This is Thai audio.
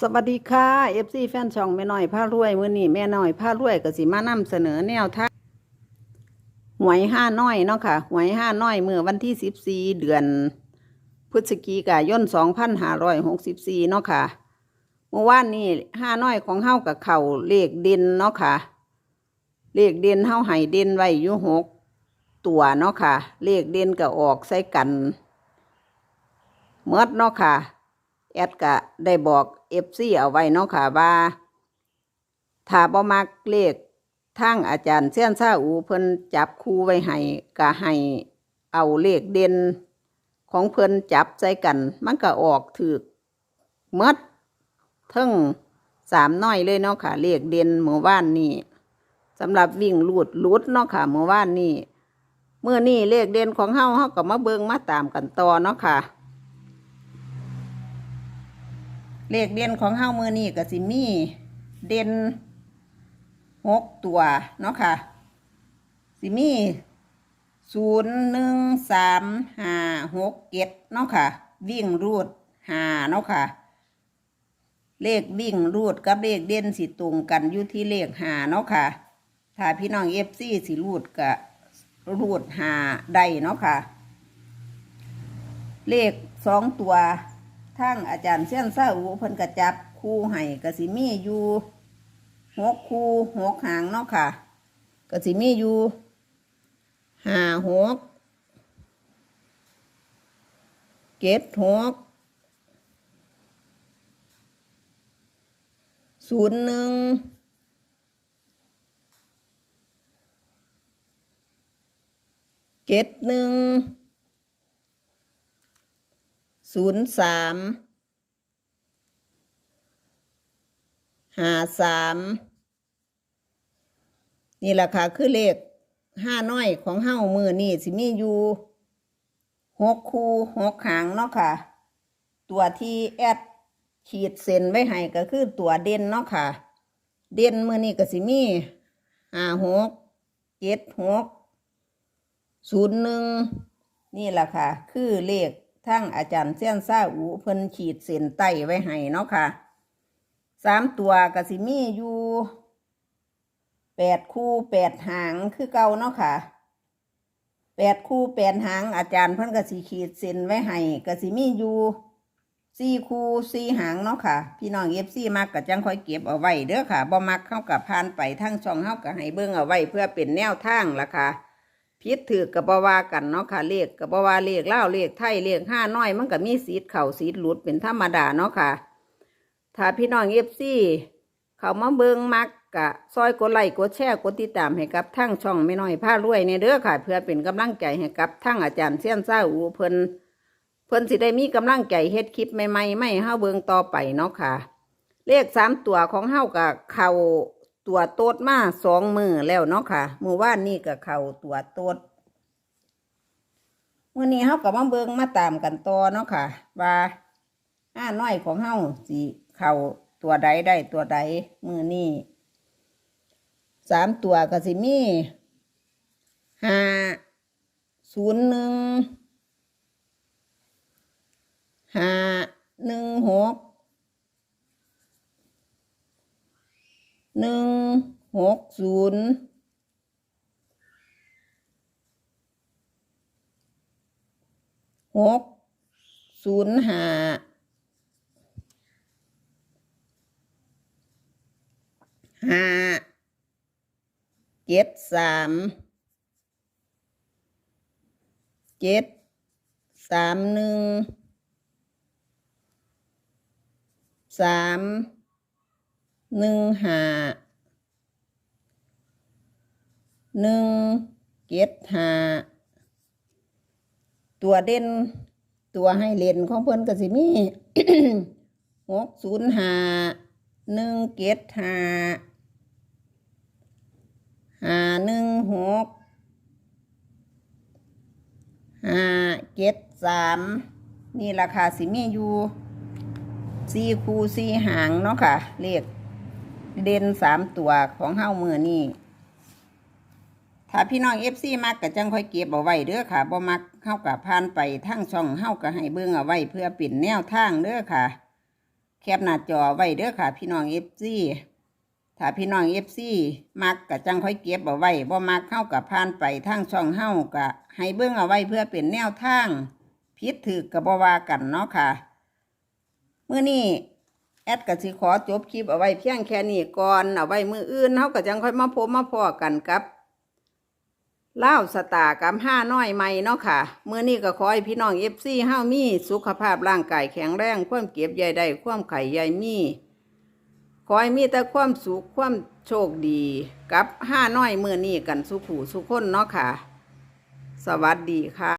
สวัสดีค่ะเอฟซีแฟนช่องแม่น้อยผ้ารวยมื้อนี้แม่น้อยผ้ารวยก็สิมานำเสนอแนวทางหวยห้าน้อยเนาะค่ะหวยห้าน้อยเมื่อวันที่สิบสี่เดือน พฤศจิกายนสองพันห้าร้อยหกสิบสี่เนาะค่ะเมื่อวานนี้ห้าน้อยของเฮากับเข่าเลขเด่นเนาะค่ะ เลขเด่นเฮาให้เด่นไว้อยู่หกตัวเนาะค่ะ เลขเด่นก็ออกใส่กันเมดเนาะค่ะ แอดก็ได้บอกเอฟซีเอาไว้นาะค่ะว่าถ้าบ่มักเลขทางอาจารย์เสี้ยนซาอูเพิ่นจับคู่ไว้ให้ก็ให้เอาเลขเด่นของเพิ่นจับใส่กัน มันก็ออกถูกหมดเทั้งสามน้อยเลยเนาะค่ะเลขเด่นเมื่อวานนี้สำหรับวิ่งลูดลุดเนาะค่ะเมื่อวานนี้เมื่อนี้เลขเด่นของเฮาเฮาก็มาเบิ่งมาตามกันต่อเนาะค่ะ เลขเด่นของเฮามือนี่ก็สิมีเด่นหกตัวเนาะค่ะ สิมีศูนย์หนึ่งสามห้าหกเจ็ดเนาะค่ะ วิ่งรูดหาเนาะค่ะ เลขวิ่งรูดกับเลขเด่นสิตรงกันอยู่ที่เลขหาเนาะค่ะ ถ้าพี่น้องเอฟซีสิรูดก็รูดหาได้เนาะค่ะ เลขสองตัว ทั้งอาจารย์เส้ยนซาอูเพิ่นกระจับคู่ให้กระสิมีอยู่หกคู่หกหางเนาะค่ะกระสิมีอยู่ห้าหกเจ็ดหกศูนย์หนึ่งเจ็ดหนึ่ง ศูนย์สามหาสามนี่แหละค่ะ คือเลขห้าน้อยของเฮ้ามือนี่สิมีอยู่หกคูหกหางเนาะค่ะ ตัวที่แอดขีดเส้นไว้ให้ก็คือตัวเด่นเนาะค่ะ เด่นมือนี่ก็สิมีห้าหกเจ็ดหกศูนย์หนึ่งนี่แหละค่ะ คือเลข ทั้งอาจารย์เซียนซาอูเพิ่นขีดเส้นใต้ไว้ให้เนาะค่ะสามตัวกสิมีอยู่แปดคู่แปดหางคือเก่าเนาะค่ะแปดคู่แปดหางอาจารย์เพิ่นกสิขีดเส้นไว้ให้กสิมีอยู่สี่คู่สี่หางเนาะค่ะ พี่น้องเอฟซีมักก็จังค่อยเก็บเอาไว้เด้อค่ะบ่มักเข้ากับพานไปทั้งช่องเฮาก็ให้เบิ่งเอาไว้เพื่อเป็นแนวทางละค่ะ พิษถือกับบว่ากันเนาะค่ะเลขกับบว่าเลขเล่าเลขไทยเลขห้าน้อย มันก็มีสีเข่าสีหลุดเป็นธรรมดาเนาะค่ะ ถ้าพี่น้องเอฟซีเขามาเบิงมักกะซอยกดไลค์กดแชร์กดติดตามให้กับทั้งช่องไม่น้อยผ้ารวยในเด้อค่ะ เพื่อเป็นกำลังใจให้กับทั้งอาจารย์เสี้ยนซ่าอูเพิ่นเพิ่นสิได้มีกำลังใจเฮ็ดคลิปใหม่ๆไม่ห้เฮาเบิงต่อไปเนาะค่ะ เลขสามตัวของเฮากับเข่า ตัวโตดมาสองมือแล้วเนาะค่ะมือว่านนี่กับเข่าตัวโตดมื่อนี้เฮากับมาเบิงมาตามกันต่อเนาะค่ะ ว่าห้าน้อยของเฮาสิเข่าตัวใดได้ตัวใดมือนี้สามตัวก็สิมีห้าศูนย์หนึ่งห้าหนึ่งหกหนึ่ง หกศูนย์หกศูนย์ห้าห้าเจ็ดสามเจ็ดสามหนึ่งสามหนึ่งห้า หนึ่งเจ็ดหาตัวเด่นตัวให้เล่นของเพิ่อนก็สิมีหกศูนย์หาหนึ่งเจ็ดหาหาหนึ่งหกห้าเจ็ดสามนี่ราคาสิมีอยู่สี่คูสี่หางเนาะค่ะเลขเด่นสามตัวของเฮ้ามือนี่ ถ้าพี่น้องเอฟซีมักก็จังค่อยเก็บเอาไว้เด้อค่ะบ่มักเข้ากับพานไปทั้งช่องเฮ้าก็ให้เบิ่งเอาไว้เพื่อเป็นแนวทางเด้อค่ะ แคคปหน้าจอไว้เด้อค่ะ พี่น้องเอฟซีถ้าพี่น้องเอฟซีมักกะจังค่อยเก็บเอาไว้บ่มักเข้ากับผ่านไปทางช่องเฮากะให้เบิ่งเอาไว้เพื่อเป็นแนวทางผิดถือกับบ่วากันเนาะค่ะเมื้อนี้แอดก็สิขอจบคลิปเอาไว้เพียงแค่นี้ก่อนเอาไว้มืออื่นเฮาก็จังค่อยมาพบมาพอกันกับ เล่าสตาร์กับห้าน้อยใหม่เนาะค่ะเมื่อนี้ก็ขอให้พี่น้องเอฟซีห้ามีสุขภาพร่างกายแข็งแรงความเก็บใยได้ความไข่ใยมีขอให้มีแต่ความสุขความโชคดีกับห้าน้อยเมื่อนี้กันสุขหูสุขคนเนาะค่ะ สวัสดีค่ะ